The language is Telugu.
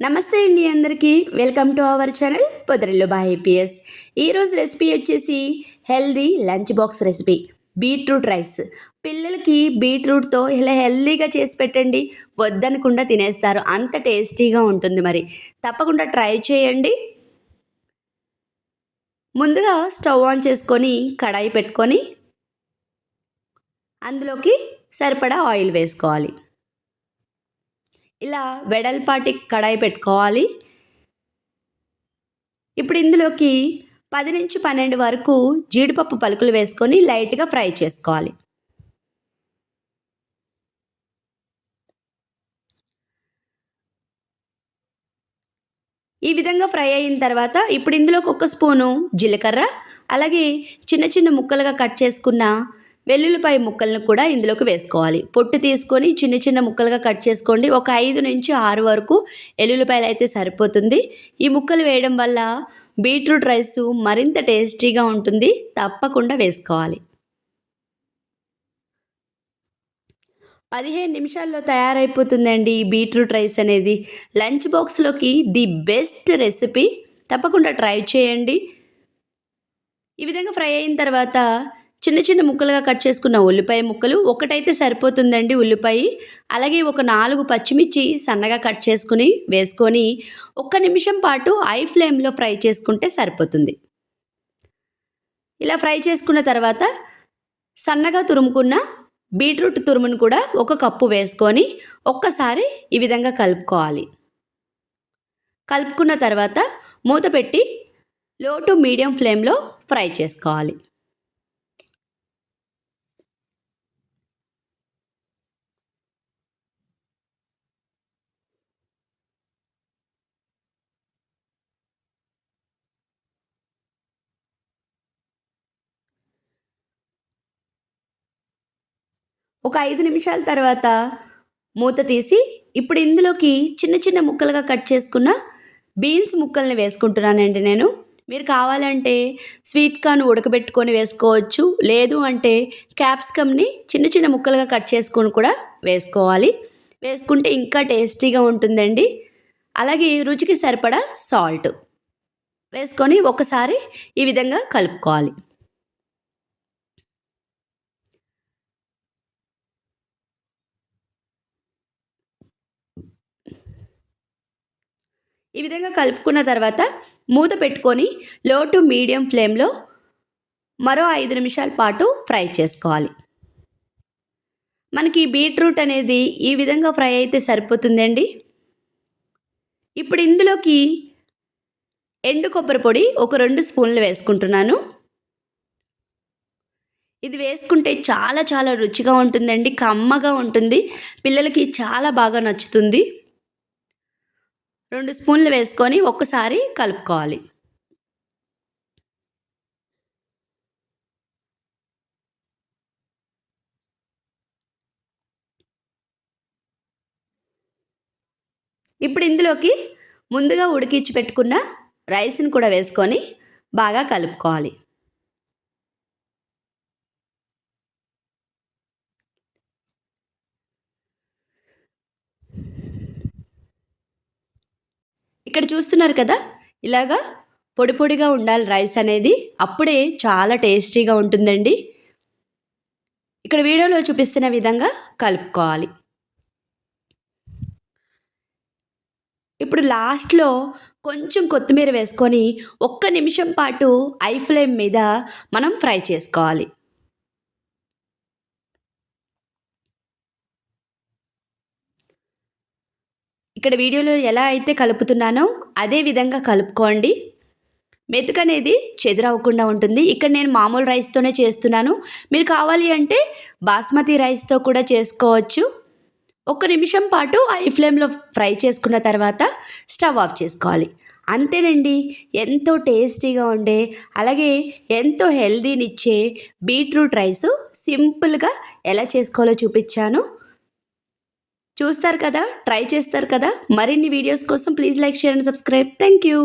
నమస్తే అండి అందరికీ. Welcome to our channel Podarillu బా ఐపీఎస్ ఈరోజు రెసిపీ వచ్చేసి healthy lunch box recipe beetroot rice. పిల్లలకి బీట్రూట్తో ఇలా హెల్దీగా చేసి పెట్టండి వద్దనకుండా తినేస్తారు. అంత టేస్టీగా ఉంటుంది మరి. తప్పకుండా ట్రై చేయండి. ముందుగా స్టవ్ ఆన్ చేసుకొని కడాయి పెట్టుకొని అందులోకి సరిపడా ఆయిల్ వేసుకోవాలి. ఇలా వెడల్పాటి కడాయి పెట్టుకోవాలి. ఇప్పుడు ఇందులోకి పది నుంచి పన్నెండు వరకు జీడిపప్పు పలుకులు వేసుకొని లైట్గా ఫ్రై చేసుకోవాలి. ఈ విధంగా ఫ్రై అయిన తర్వాత ఇప్పుడు ఇందులోకి ఒక స్పూను జీలకర్ర అలాగే చిన్న చిన్న ముక్కలుగా కట్ చేసుకున్న వెల్లుల్లిపాయ ముక్కలను కూడా ఇందులోకి వేసుకోవాలి. పొట్టు తీసుకొని చిన్న చిన్న ముక్కలుగా కట్ చేసుకోండి. ఒక ఐదు నుంచి ఆరు వరకు ఎల్లుల్లిపాయలు అయితే సరిపోతుంది. ఈ ముక్కలు వేయడం వల్ల బీట్రూట్ రైస్ మరింత టేస్టీగా ఉంటుంది. తప్పకుండా వేసుకోవాలి. పదిహేను నిమిషాల్లో తయారైపోతుందండి ఈ బీట్రూట్ రైస్ అనేది. లంచ్ బాక్స్లోకి ది బెస్ట్ రెసిపీ తప్పకుండా ట్రై చేయండి. ఈ విధంగా ఫ్రై అయిన తర్వాత చిన్న చిన్న ముక్కలుగా కట్ చేసుకున్న ఉల్లిపాయ ముక్కలు ఒకటైతే సరిపోతుందండి ఉల్లిపాయ. అలాగే ఒక నాలుగు పచ్చిమిర్చి సన్నగా కట్ చేసుకుని వేసుకొని ఒక్క నిమిషం పాటు ఐ ఫ్లేమ్లో ఫ్రై చేసుకుంటే సరిపోతుంది. ఇలా ఫ్రై చేసుకున్న తర్వాత సన్నగా తురుముకున్న బీట్రూట్ తురుమును కూడా ఒక కప్పు వేసుకొని ఒక్కసారి ఈ విధంగా కలుపుకోవాలి. కలుపుకున్న తర్వాత మూత పెట్టి లో టు మీడియం ఫ్లేమ్లో ఫ్రై చేసుకోవాలి. ఒక ఐదు నిమిషాల తర్వాత మూత తీసి ఇప్పుడు ఇందులోకి చిన్న చిన్న ముక్కలుగా కట్ చేసుకున్న బీన్స్ ముక్కల్ని వేసుకుంటున్నానండి నేను. మీరు కావాలంటే స్వీట్ కార్న్ ఉడకబెట్టుకొని వేసుకోవచ్చు. లేదు అంటే క్యాప్సికమ్ని చిన్న చిన్న ముక్కలుగా కట్ చేసుకొని కూడా వేసుకోవాలి. వేసుకుంటే ఇంకా టేస్టీగా ఉంటుందండి. అలాగే రుచికి సరిపడా సాల్ట్ వేసుకొని ఒకసారి ఈ విధంగా కలుపుకోవాలి. ఈ విధంగా కలుపుకున్న తర్వాత మూత పెట్టుకొని లో టు మీడియం ఫ్లేమ్లో మరో ఐదు నిమిషాల పాటు ఫ్రై చేసుకోవాలి. మనకి బీట్రూట్ అనేది ఈ విధంగా ఫ్రై అయితే సరిపోతుందండి. ఇప్పుడు ఇందులోకి ఎండు కొబ్బరి పొడి ఒక రెండు స్పూన్లు వేసుకుంటున్నాను. ఇది వేసుకుంటే చాలా చాలా రుచిగా ఉంటుందండి కమ్మగా ఉంటుంది పిల్లలకి చాలా బాగా నచ్చుతుంది. రెండు స్పూన్లు వేసుకొని ఒక్కసారి కలుపుకోవాలి. ఇప్పుడు ఇందులోకి ముందుగా ఉడికించి పెట్టుకున్న రైస్ని కూడా వేసుకొని బాగా కలుపుకోవాలి. ఇక్కడ చూస్తున్నారు కదా? ఇలాగా పొడి పొడిగా ఉండాలి రైస్ అనేది. అప్పుడే చాలా టేస్టీగా ఉంటుందండి. ఇక్కడ వీడియోలో చూపిస్తున్న విధంగా కలుపుకోవాలి. ఇప్పుడు లాస్ట్లో కొంచెం కొత్తిమీర వేసుకొని ఒక్క నిమిషం పాటు ఐ ఫ్లేమ్ మీద మనం ఫ్రై చేసుకోవాలి. ఇక్కడ వీడియోలో ఎలా అయితే కలుపుతున్నానో అదే విధంగా కలుపుకోండి. మెతుకు అనేది చెదురవ్వకుండా ఉంటుంది. ఇక్కడ నేను మామూలు రైస్తోనే చేస్తున్నాను. మీరు కావాలి అంటే బాస్మతి రైస్తో కూడా చేసుకోవచ్చు. ఒక నిమిషం పాటు ఐ ఫ్లేమ్లో ఫ్రై చేసుకున్న తర్వాత స్టవ్ ఆఫ్ చేసుకోవాలి. అంతేనండి. ఎంతో టేస్టీగా ఉండే అలాగే ఎంతో హెల్దీనిచ్చే బీట్రూట్ రైస్ సింపుల్గా ఎలా చేసుకోవాలో చూపించాను. చూస్తారు కదా ట్రై చేస్తారు కదా. మరిన్ని వీడియోస్ కోసం please like share and subscribe thank you